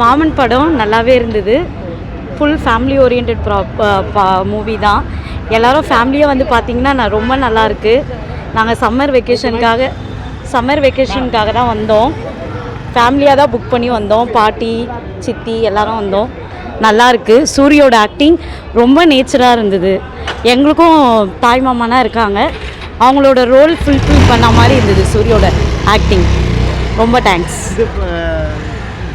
மாமன் படம் நல்லாவே இருந்தது. ஃபுல் ஃபேமிலி ஓரியன்ட் ப்ரா மூவி தான். எல்லாரும் ஃபேமிலியாக வந்து பார்த்தீங்கன்னா நான் ரொம்ப நல்லா இருக்கு. நாங்கள் சம்மர் வெக்கேஷனுக்காக சம்மர் வெக்கேஷனுக்காக தான் வந்தோம். ஃபேமிலியாக தான் புக் பண்ணி வந்தோம். பாட்டி சித்தி எல்லாரும் வந்தோம். நல்லா இருக்குது சூரியோட ஆக்டிங் ரொம்ப நேச்சராக இருந்தது. எங்களுக்கும் தாய் மாமானா இருக்காங்க. அவங்களோட ரோல் ஃபுல்ஃபில் பண்ண மாதிரி இருந்தது சூரியோட ஆக்டிங் ரொம்ப தேங்க்ஸ் இது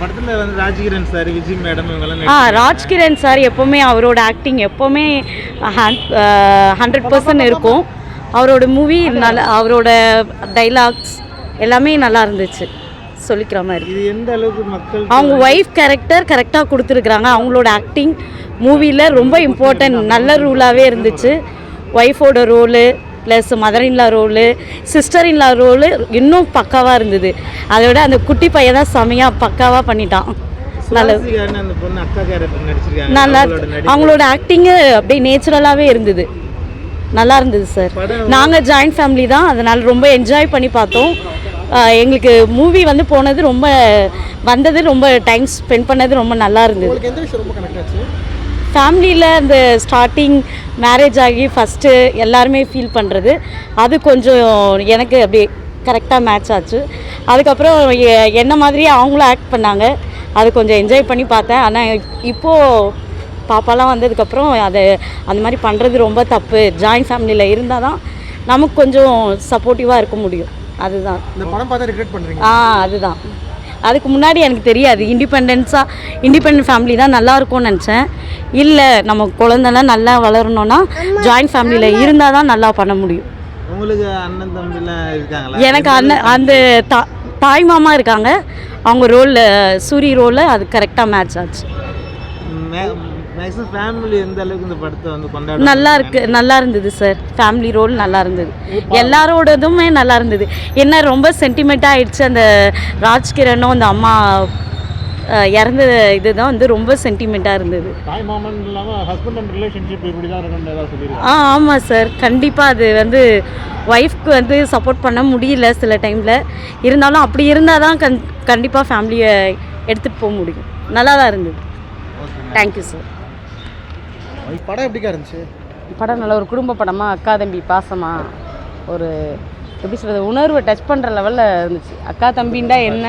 படத்தில் வந்து ராஜகிரண் சார் விஜய் மேடம் இவங்கெல்லாம் ஆ ராஜ்கிரண் சார் எப்போவுமே அவரோட ஆக்டிங் எப்போவுமே ஹண்ட்ரட் பர்சன்ட் இருக்கும். அவரோட மூவி நல்ல அவரோட டைலாக்ஸ் எல்லாமே நல்லா இருந்துச்சு. சொல்லிக்கிற மாதிரி. இது எந்த அளவுக்கு மக்கள் அவங்க ஒய்ஃப் கேரக்டர் கரெக்டாக கொடுத்துருக்குறாங்க. அவங்களோட ஆக்டிங் மூவியில் ரொம்ப இம்பார்ட்டன்ட் நல்ல ரூலாகவே இருந்துச்சு. ஒய்ஃபோட role plus mother in law role sister in law role இன்னும் பக்காவாக இருந்தது. அதை விட அந்த குட்டி பையன் தான் செமையாக பக்காவாக பண்ணிட்டான். நல்லா அவங்களோட ஆக்டிங்கு அப்படியே நேச்சுரலாகவே இருந்தது. நல்லா இருந்தது சார் நாங்கள் ஜாயிண்ட் ஃபேமிலி தான். அதனால் ரொம்ப என்ஜாய் பண்ணி பார்த்தோம். எங்களுக்கு மூவி வந்து போனது ரொம்ப வந்தது ரொம்ப டைம் ஸ்பெண்ட் பண்ணது ரொம்ப நல்லா இருந்தது. ஃபேமிலியில் அந்த ஸ்டார்டிங் மேரேஜ் ஆகி ஃபஸ்ட்டு எல்லாருமே ஃபீல் பண்ணுறது அது கொஞ்சம் எனக்கு அப்படியே கரெக்டாக மேட்ச் ஆச்சு. அதுக்கப்புறம் என்ன மாதிரியே அவங்களும் ஆக்ட் பண்ணாங்க. அது கொஞ்சம் என்ஜாய் பண்ணி பார்த்தேன். ஆனால் இப்போது பாப்பாலாம் வந்ததுக்கப்புறம் அதை அந்த மாதிரி பண்ணுறது ரொம்ப தப்பு. ஜாயிண்ட் ஃபேமிலியில் இருந்தால் தான் நமக்கு கொஞ்சம் சப்போர்ட்டிவாக இருக்க முடியும். அதுதான். இந்த படம் பார்த்தா ரிக்ரெட் பண்ணுறீங்க ஆ அதுதான். அதுக்கு முன்னாடி எனக்கு தெரியாது. இண்டிபெண்டன்ஸாக இண்டிபெண்ட் ஃபேமிலி தான் நல்லா இருக்கும்னு நினச்சேன். இல்லை நம்ம குழந்தெல்லாம் நல்லா வளரணும்னா ஜாயிண்ட் ஃபேமிலியில் இருந்தால் தான் நல்லா பண்ண முடியும். உங்களுக்கு அண்ணன் தம்பிலாம் இருக்காங்களா? எனக்கு அண்ணன் அந்த தா தாய் மாமா இருக்காங்க. அவங்க ரோலில் சூரி ரோலில் அது கரெக்டாக மேட்ச் ஆச்சு. மேக்ஸிமம் ஃபேமிலி எந்த அளவுக்கு இந்த படத்தை வந்து கொண்டாட நல்லா இருக்கு. நல்லா இருந்தது சார் ஃபேமிலி ரோல் நல்லா இருந்தது. எல்லாரோடதுமே நல்லா இருந்தது. என்ன ரொம்ப சென்டிமெண்ட்டாக ஆயிடுச்சு. அந்த ராஜ்கிரனும் அந்த அம்மா இறந்த இதுதான் வந்து ரொம்ப சென்டிமெண்ட்டாக இருந்தது. ஆ ஆமாம் சார் கண்டிப்பாக அது வந்து ஒய்ஃப்க்கு வந்து சப்போர்ட் பண்ண முடியல சில டைமில் இருந்தாலும் அப்படி இருந்தால் தான் கண் கண்டிப்பாக ஃபேமிலியை எடுத்துகிட்டு போக முடியும். நல்லா தான் இருந்தது தேங்க்யூ சார் படம் எப்படிக்கா இருந்துச்சு? படம் நல்ல ஒரு குடும்ப படமாக அக்கா தம்பி பாசமாக ஒரு எப்படி சொல்கிறது உணர்வை டச் பண்ணுற லெவலில் இருந்துச்சு. அக்கா தம்பின்டா என்ன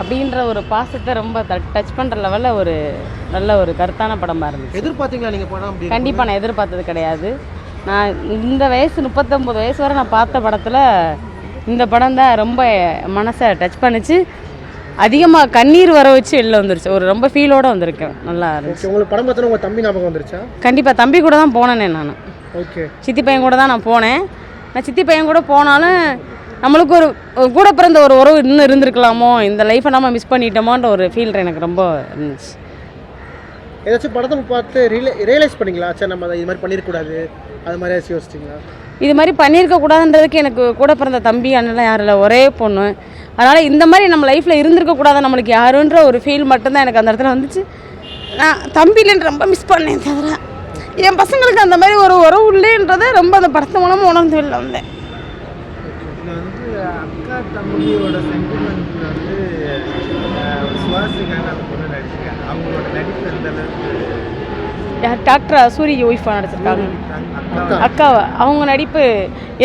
அப்படின்ற ஒரு பாசத்தை ரொம்ப டச் பண்ணுற லெவலில் ஒரு நல்ல ஒரு கருத்தான படமாக இருந்துச்சு. எதிர்பார்த்தீங்களா நீங்கள் படம் கண்டிப்பாக நான் எதிர்பார்த்தது கிடையாது. நான் இந்த வயசு முப்பத்தொம்பது வயசு வரை நான் பார்த்த படத்தில் இந்த படம் தான் ரொம்ப மனசை டச் பண்ணுச்சு. அதிகமாக கண்ணீர் வர வச்சு வெளில வந்துருச்சு. ஒரு ரொம்ப ஃபீலோடு வந்திருக்கேன். நல்லா இருந்துச்சு. உங்களுக்கு படம் பார்த்தோன்னா உங்கள் தம்பி ஞாபகம் வந்துருச்சா? கண்டிப்பாக தம்பி கூட தான் போனேனே நான். ஓகே சித்தி பையன் கூட தான் நான் போனேன். நான் சித்தி பையன் கூட போனாலும் நம்மளுக்கு ஒரு ஒரு கூட பிறந்த ஒரு உறவு இன்னும் இருந்திருக்கலாமோ? இந்த லைஃப்பை நம்ம மிஸ் பண்ணிட்டோமோன்ற ஒரு ஃபீல் எனக்கு ரொம்ப இருந்துச்சு. ஏதாச்சும் படத்தை பார்த்து ரியலை ரியலைஸ் பண்ணீங்களா? சரி நம்ம அதை இது மாதிரி பண்ணியிருக்கூடாது அது மாதிரி ஏதாச்சும் யோசிச்சிங்களா? இது மாதிரி பண்ணியிருக்க கூடாதுன்றதுக்கு எனக்கு கூட பிறந்த தம்பி அண்ணெல்லாம் யாரும் இல்லை. ஒரே பொண்ணு. அதனால் இந்த மாதிரி நம்ம லைஃப்பில் இருந்திருக்க கூடாது நம்மளுக்கு யாருன்ற ஒரு ஃபீல் மட்டும்தான் எனக்கு அந்த இடத்துல வந்துச்சு. நான் தம்பிலன்னு ரொம்ப மிஸ் பண்ணேன் தவிர என் பசங்களுக்கு அந்த மாதிரி ஒரு உறவு இல்லைன்றதை ரொம்ப அந்த படத்து மூலமாக உணர்ந்து வெளில வந்தேன். அக்கா தம்பியோட சென்டிமெண்ட் சுவாசிகான்னு அந்த பொண்ணு நடிச்சிருக்காங்க அவங்களோட நடிப்பு எந்த அளவுக்கு யார் டாக்டர் சூரிய ஒய்ஃபாக நடிச்சிருக்காங்க. அக்கா. அக்காவை. அவங்க நடிப்பு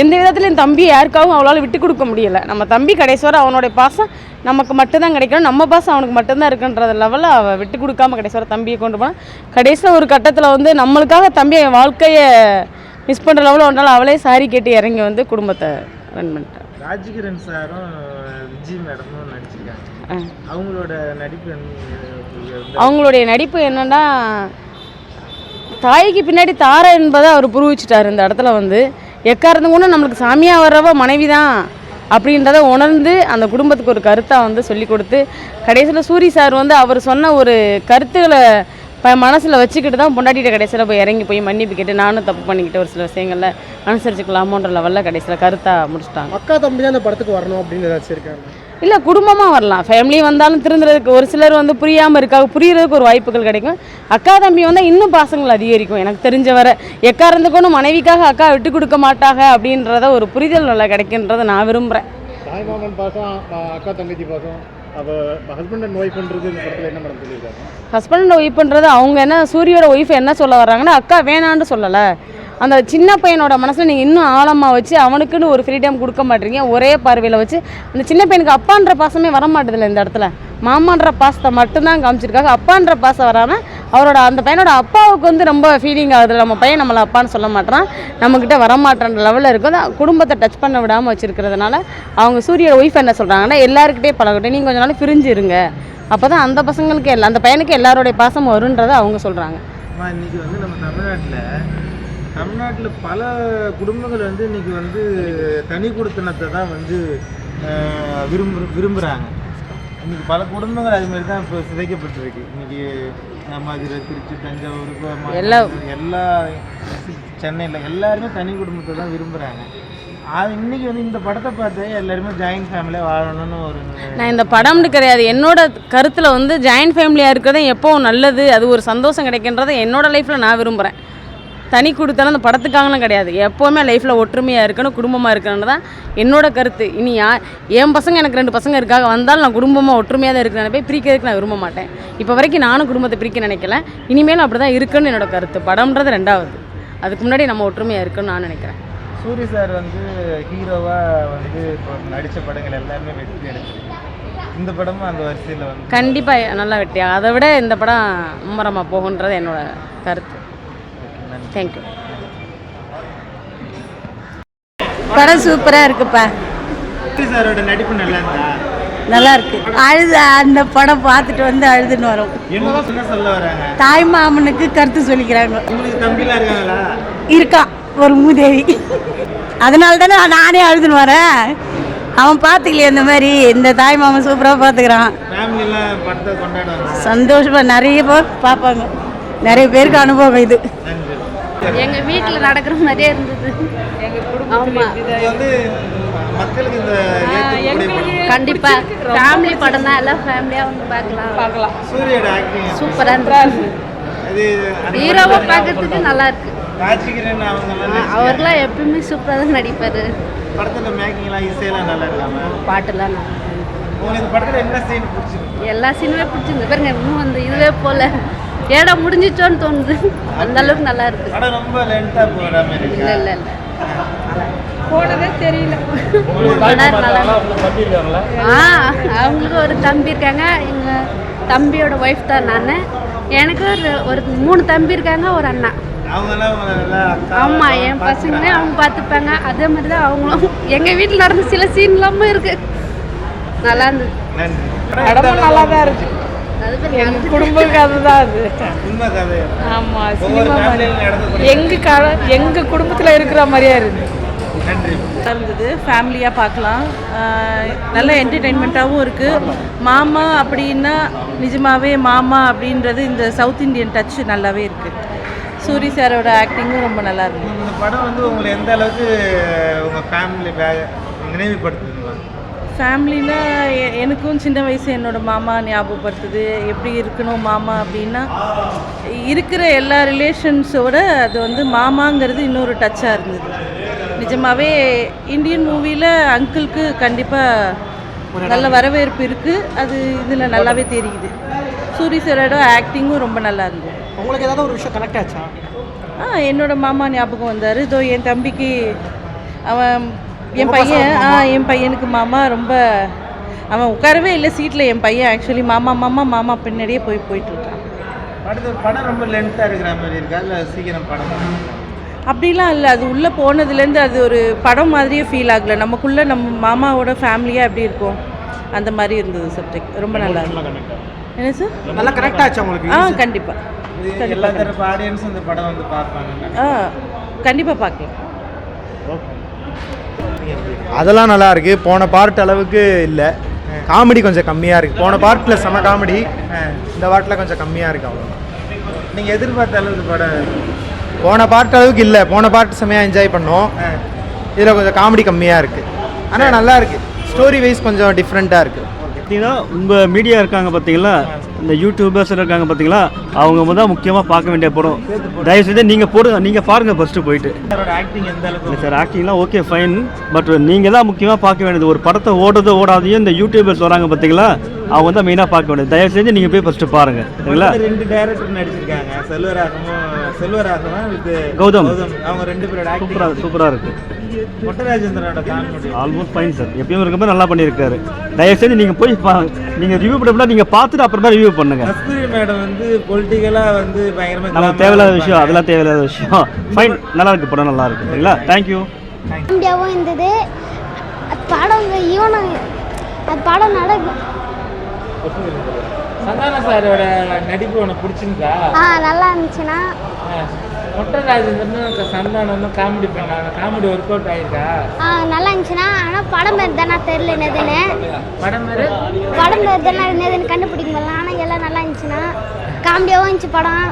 எந்த விதத்துல என் தம்பி யாருக்காகவும் அவளால் விட்டு கொடுக்க முடியல. நம்ம தம்பி கடைசி வரை அவனுடைய பாசம் நமக்கு மட்டும்தான் கிடைக்கணும். நம்ம பாசம் அவனுக்கு மட்டும்தான் இருக்குன்ற லெவலில் அவள் விட்டு கொடுக்காம கடைசி வரை தம்பியை கொண்டு போனான் கடைசியில் ஒரு கட்டத்தில் வந்து நம்மளுக்காக தம்பி என் வாழ்க்கையை மிஸ் பண்ணுற லெவலில் ஒன்றால் அவளே சாரி கேட்டு இறங்கி வந்து குடும்பத்தை ரன் பண்ணிட்டான் ராஜகிரண் சாரும் விஜய் மேடமும் நடிச்சிருக்காங்க. அவங்களோட நடிப்பு அவங்களுடைய நடிப்பு என்னன்னா தாய்க்கு பின்னாடி தாரை என்பதை அவர் புருவிச்சிட்டார் இந்த இடத்துல வந்து. எக்காரந்து கூட நம்மளுக்கு சாமியாக வர்றவ மனைவி தான் அப்படின்றத உணர்ந்து அந்த குடும்பத்துக்கு ஒரு கருத்தாக வந்து சொல்லி கொடுத்து கடைசியில் சூரி சார் வந்து அவர் சொன்ன ஒரு கருத்துக்களை ப மனசில் வச்சுக்கிட்டு தான் பொண்டாட்டிகிட்ட கடைசியில் போய் இறங்கி போய் மன்னிப்பு கேட்டு நானும் தப்பு பண்ணிக்கிட்டு ஒரு சில விஷயங்களில் அனுசரிச்சுக்கலாமோன்ற லெவலில் கடைசியில் கருத்தாக முடிச்சிட்டாங்க. அக்கா தம்பி தான் இந்த படத்துக்கு வரணும் அப்படின்னு ஏதாச்சும் இருக்காங்க இல்லை குடும்பமாக வரலாம். ஃபேமிலி வந்தாலும் திருந்துறதுக்கு ஒரு சிலர் வந்து புரியாமல் இருக்காங்க. புரியறதுக்கு ஒரு வாய்ப்புகள் கிடைக்கும். அக்கா தம்பி வந்தால் இன்னும் பாசங்கள் அதிகரிக்கும். எனக்கு தெரிஞ்ச வரை கொண்டு மனைவிக்காக அக்கா விட்டு கொடுக்க மாட்டாங்க அப்படின்றத ஒரு புரிதல் நல்லா கிடைக்குன்றதை நான் விரும்புகிறேன் அக்கா தங்கச்சி பாசம். ஹஸ்பண்ட் ஒய்ஃப்ன்றது அவங்க என்ன சூரியோட ஒய்ஃப் என்ன சொல்ல வர்றாங்கன்னா அக்கா வேணான்னு சொல்லலை. அந்த சின்ன பையனோட மனசில் நீங்கள் இன்னும் ஆழமாக வச்சு அவனுக்குன்னு ஒரு ஃப்ரீடம் கொடுக்க மாட்டீங்க. ஒரே பார்வையில் வச்சு அந்த சின்ன பையனுக்கு அப்பான்ற பாசமே வர மாட்டேதில்ல இந்த இடத்துல. மாமான்ற பாசத்தை மட்டும்தான் காமிச்சிருக்காங்க. அப்பான்ற பாசம் வராமல் அவரோட அந்த பையனோட அப்பாவுக்கு வந்து ரொம்ப ஃபீலிங் ஆகுது. நம்ம பையன் நம்மளை அப்பான்னு சொல்ல மாட்டேறான். நம்மக்கிட்ட வரமாட்டேன்ற லெவலில் இருக்கும் குடும்பத்தை டச் பண்ண விடாமல் வச்சுருக்கிறதுனால அவங்க சூரியோட ஒய்ஃப் என்ன சொல்கிறாங்கன்னா எல்லாருக்கிட்டே பழகட்டும். நீங்கள் கொஞ்ச நாள் பிரிஞ்சு இருங்க. அப்போ தான் அந்த பசங்களுக்கு எல்லா அந்த பையனுக்கு எல்லாருடைய பாசம் வருன்றதை அவங்க சொல்கிறாங்க இன்னைக்கு வந்து நம்ம தமிழ்நாட்டில் தமிழ்நாட்டில் பல குடும்பங்கள் வந்து இன்னைக்கு வந்து தனி குடுத்தனத்தை தான் வந்து விரும்பு விரும்புகிறாங்க இன்னைக்கு பல குடும்பங்கள் அது மாதிரி தான் இப்போ சிதைக்கப்பட்டிருக்கு. இன்னைக்கு ஆஹ், மதுரை திருச்சி தஞ்சாவூர் எல்லா- எல்லா சென்னையில் எல்லாருமே தனி குடும்பத்தை தான் விரும்புகிறாங்க அது இன்னைக்கு வந்து இந்த படத்தை பார்த்து எல்லாருமே ஜாயின்ட் ஃபேமிலியாக வாழணும்னு ஒரு நான் இந்த படம்னு கிடையாது. என்னோட கருத்தில் வந்து ஜாயின்ட் ஃபேமிலியாக இருக்கிறது எப்போவும் நல்லது அது ஒரு சந்தோஷம் கிடைக்கின்றதை என்னோட லைஃப்பில் நான் விரும்புகிறேன் தனி கொடுத்தாலும் அந்த படத்துக்காகலாம் கிடையாது. எப்போவுமே லைஃப்பில் ஒற்றுமையாக இருக்கணும் குடும்பமாக இருக்கணும் தான் என்னோட கருத்து. இனி யா என் பசங்க எனக்கு ரெண்டு பசங்க இருக்காங்க. வந்தாலும் நான் குடும்பமாக ஒற்றுமையாக தான் இருக்கிறேன் போய் பிரிக்கிறதுக்கு நான் விரும்ப மாட்டேன். இப்போ வரைக்கும் நானும் குடும்பத்தை பிரிக்க நினைக்கல. இனிமேலும் அப்படி தான் இருக்குன்னு என்னோட கருத்து. படம்ன்றது ரெண்டாவது. அதுக்கு முன்னாடி நம்ம ஒற்றுமையாக இருக்குன்னு நான் நினைக்கிறேன். சூரி சார் வந்து ஹீரோவாக வந்து இப்போ நடித்த படங்கள் எல்லாமே வெற்றி அடைச்சிருக்கு இந்த படமும் அந்த வரிசையில் வந்து கண்டிப்பாக நல்லா வெட்டியா அதை விட இந்த படம் மும்மரமாக போகுன்றது என்னோட கருத்து. தேங்க்யூ படம் சூப்பராக இருக்குப்பா. நடிப்பு நல்லா இருந்தா? நல்லா இருக்கு. அழுது அந்த படம் பார்த்துட்டு வந்து அழுதுன்னு வரோம். தாய் மாமனுக்கு கருத்து சொல்லிக்கிறாங்க. இருக்கான் ஒரு மூதேவி. அதனால தானே நானே அழுதுன்னு வரேன். அவன் பார்த்துக்கலையே இந்த மாதிரி. இந்த தாய் மாமன் சூப்பராக பார்த்துக்கிறான். ஃபேமிலிலாம் படத்தை கொண்டாடுவாங்க சந்தோஷமா நிறைய பேர் பார்ப்பாங்க. நிறைய பேருக்கு அனுபவம் இது. எங்கள் வீட்டில் நடக்கிற மாதிரியே இருந்தது. வந்து மக்களுக்கு இந்த கண்டிப்பாக ஃபேமிலி படம். தான். எல்லாம் ஃபேமிலியாக வந்து பார்க்கலாம். பார்க்கலாம். சூரியோட ஆக்டிங் சூப்பராக இருந்தது. அது ஹீரோவை பார்க்கறதுக்கு நல்லா இருக்கு அவங்க அவர்லாம் எப்பயுமே சூப்பராக தான் நடிப்பார். படத்துல மேக்கிங்லாம் இசையெல்லாம் நல்லா இருக்காம பாட்டுலாம் நல்லா உங்களுக்கு படத்துல என்ன சீன் பிடிச்சிருக்கு? எல்லா சீனுமே பிடிச்சிருந்து பாருங்க இன்னும் அந்த இதுவே போல. ஏடா முடிஞ்சிச்சோன்னு தோணுது. அந்த அளவுக்கு நல்லா இருக்கு. படம் ரொம்ப லென்த்தாக போகிற மாதிரி இல்லை இருக்கா இல்லை இல்லை. போனதே தெரியல. ஆ அவங்களுக்கு ஒரு தம்பி இருக்காங்க. எங்கள் தம்பியோட ஒய்ஃப் தான் நான். எனக்கு ஒரு ஒரு மூணு தம்பி இருக்காங்க ஒரு அண்ணா. ஆமாம் என் பசங்களே அவங்க பார்த்துப்பாங்க அதே மாதிரி தான் அவங்களும். எங்கள் வீட்டில் நடந்த சில சீன்லாமும் இருக்கு. நல்லா இருந்தது. நல்லா தான் இருக்கு எங்கள் குடும்ப கதை தான் அது. ஆமாம் சினிமா எங்கள் க எங்கள் குடும்பத்தில் இருக்கிற மாதிரியா இருக்கு? நன்றி. இருந்தது. ஃபேமிலியாக பார்க்கலாம். நல்ல என்டர்டெயின்மெண்ட்டாகவும் இருக்குது மாமா அப்படின்னா நிஜமாவே மாமா அப்படின்றது இந்த சவுத் இந்தியன் டச் நல்லாவே இருக்குது சூரி சாரோட ஆக்டிங்கும் ரொம்ப நல்லா இருக்கு இந்த படம் வந்து உங்களை எந்த அளவுக்கு உங்கள் ஃபேமிலி பேக் நினைவுபடுத்துதுங்களா ஃபேமிலியில் எனக்கும் சின்ன வயசு என்னோட மாமா ஞாபகப்படுத்துது. எப்படி இருக்கணும் மாமா அப்படின்னா இருக்கிற எல்லா ரிலேஷன்ஸோட அது வந்து மாமாங்கிறது இன்னொரு டச்சாக இருந்தது. நிஜமாவே இந்தியன் மூவியில் அங்கிளுக்கு கண்டிப்பாக நல்ல வரவேற்பு இருக்குது அது இதில் நல்லாவே தெரியுது. சூரி சாரோட ஆக்டிங்கும் ரொம்ப நல்லா இருந்தது. உங்களுக்கு ஏதாவது ஒரு விஷயம் கனெக்ட் ஆச்சா? ஆ என்னோட மாமா ஞாபகம் வந்தார். இதோ என் தம்பிக்கு அவன் என் பையன் ஆ என் பையனுக்கு மாமா ரொம்ப அவன் உட்காரவே இல்லை சீட்டில் என் பையன் ஆக்சுவலி மாமா மாமா மாமா பின்னாடியே போய் போயிட்டு இருக்கான் படத்து படம் ரொம்ப லென்த்தாக இருக்கிற மாதிரி இருக்கா? இல்லை சீக்கிரம் படம்? அப்படிலாம் இல்லை அது உள்ளே போனதுலேருந்து அது ஒரு படம் மாதிரியே ஃபீல் ஆகல. நமக்குள்ளே நம்ம மாமாவோட ஃபேமிலியாக எப்படி இருக்கும் அந்த மாதிரி இருந்தது சப்ஜெக்ட் ரொம்ப நல்லா இருந்தது. என்ன சார் நல்லா கனெக்ட் ஆச்சா உங்களுக்கு ஆ கண்டிப்பாக எல்லா தரப்பு ஆடியன்ஸும் இந்த படம் வந்து பார்ப்பாங்க ஆ கண்டிப்பாக பார்க்கலாம். அதெல்லாம் நல்லா இருக்கு. போன பார்ட் அளவுக்கு இல்லை. காமெடி கொஞ்சம் கம்மியாக இருக்கு. போன பார்ட்டில் செம காமெடி இந்த பார்ட்டில் கொஞ்சம் கம்மியாக இருக்கு அவ்வளோதான் நீங்கள் எதிர்பார்த்த அளவுக்கு படம் போன பார்ட் அளவுக்கு இல்லை. போன பார்ட் செம்மையாக என்ஜாய் பண்ணோம். இதில் கொஞ்சம் காமெடி கம்மியாக இருக்கு. ஆனால் நல்லா இருக்கு. ஸ்டோரி வைஸ் கொஞ்சம் டிஃப்ரெண்ட்டாக இருக்குது பார்த்தீங்கன்னா உங்கள் மீடியா இருக்காங்க பார்த்தீங்களா? இந்த யூடியூபர்ஸ் இருக்காங்க பார்த்தீங்களா? அவங்க தான் முக்கியமாக பார்க்க வேண்டிய படம். தயவு செய்து நீங்கள் போடுங்க நீங்கள் பாருங்கள் ஃபஸ்ட்டு போயிட்டு. இல்லை சார் ஆக்டிங்லாம் ஓகே ஃபைன் பட் நீங்கள் தான் முக்கியமாக பார்க்க வேண்டியது. ஒரு படத்தை ஓடுறது ஓடாதையும் இந்த யூடியூபர்ஸ் வராங்க பார்த்தீங்களா? அவங்க தான் மெயினாக பார்க்க வேண்டியது. தயவு செஞ்சு நீங்கள் போய் ஃபஸ்ட்டு பாருங்கள் சரிங்களா? ரெண்டு டைரக்டர் நடிச்சிருக்காங்க. செல்வராகமும் செல்வராகவன் வித் கௌதம். அவங்க ரெண்டு பேரோட சூப்பராக சூப்பராக இருக்குது மொட்டராஜேந்திரனோட காமெடி ஆல்மோஸ்ட் ஃபைன் சார் எப்பயும் இருக்கும்போது நல்லா பண்ணியிருக்காரு. தயவு செஞ்சு நீங்கள் போய் பா நீங்கள் ரிவ்யூ பண்ண நீங்கள் பார்த்துட்டு அப்புறமா ரிவ்யூ பண்ணுங்கள் கஸ்தூரி மேடம் வந்து பொலிட்டிக்கலா வந்து பயங்கரமா நமக்கு தேவையில்லாத விஷயம் அதெல்லாம் தேவையில்லாத விஷயம். ஃபைன் நல்லா இருக்கு படம் நல்லா இருக்கு. சரிங்களா? தேங்க்யூ காமெடியாகவும் இருந்தது. படம் ஈவனும் அது படம் நடக்கும் சந்தான சாரோட நடிப்பு உனக்கு பிடிச்சிருந்தா? ஆ நல்லா இருந்துச்சுன்னா மொட்டராஜேந்திரனும் சந்தானமும் காமெடி பண்ணாங்க காமெடி ஒர்க் அவுட் ஆயிருக்கா? ஆ நல்லா இருந்துச்சுன்னா ஆனால் படம் பேர் தானே தெரில என்னதுன்னு. படம் பேரு? படம் பேர் தானே என்னதுன்னு கண்டுபிடிக்க முடியல. ஆனால் எல்லாம் நல்லா இருந்துச்சுன்னா காமெடியாகவும் இருந்துச்சு படம்.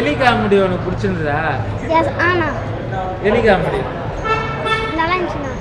எலி காமெடி உனக்கு பிடிச்சிருந்ததா? எஸ் ஆனா. எலி காமெடி நல்லா இருந்துச்சுண்ணா.